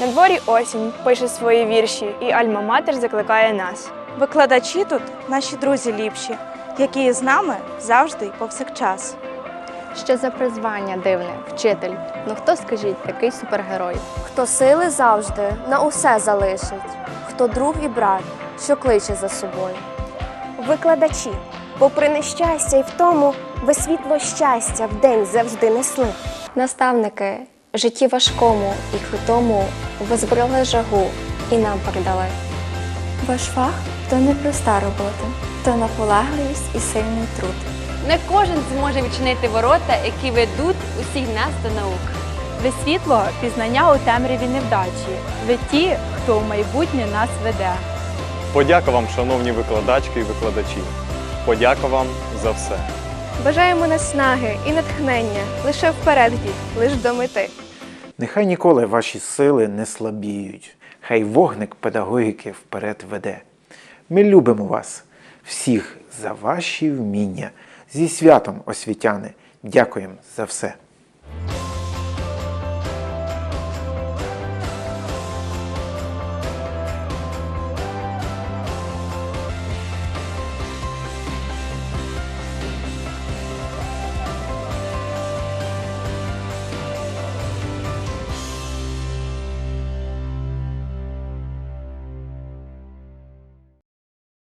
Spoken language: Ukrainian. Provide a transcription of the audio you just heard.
На дворі осінь пише свої вірші, і Альма-Матер закликає нас. Викладачі тут наші друзі ліпші, які з нами завжди й повсякчас. Що за призвання дивне, вчитель? Ну хто скажіть, такий супергерой? Хто сили завжди на усе залишить, хто друг і брат, що кличе за собою. Викладачі, попри нещастя і в тому, ви світло щастя вдень завжди несли. Наставники житті важкому і крутому ви збрали жагу і нам передали. Ваш фах то не проста робота, то наполегливість і сильний труд. Не кожен зможе відчинити ворота, які ведуть усіх нас до наук. Ви світло пізнання у темряві невдачі. Ви ті, хто у майбутнє нас веде. Подяка вам, шановні викладачки і викладачі. Подяка вам за все. Бажаємо наснаги і натхнення лише вперед йдіть, лиш до мети. Нехай ніколи ваші сили не слабіють, хай вогник педагогіки вперед веде. Ми любимо вас, всіх за ваші вміння. Зі святом, освітяни, дякуємо за все.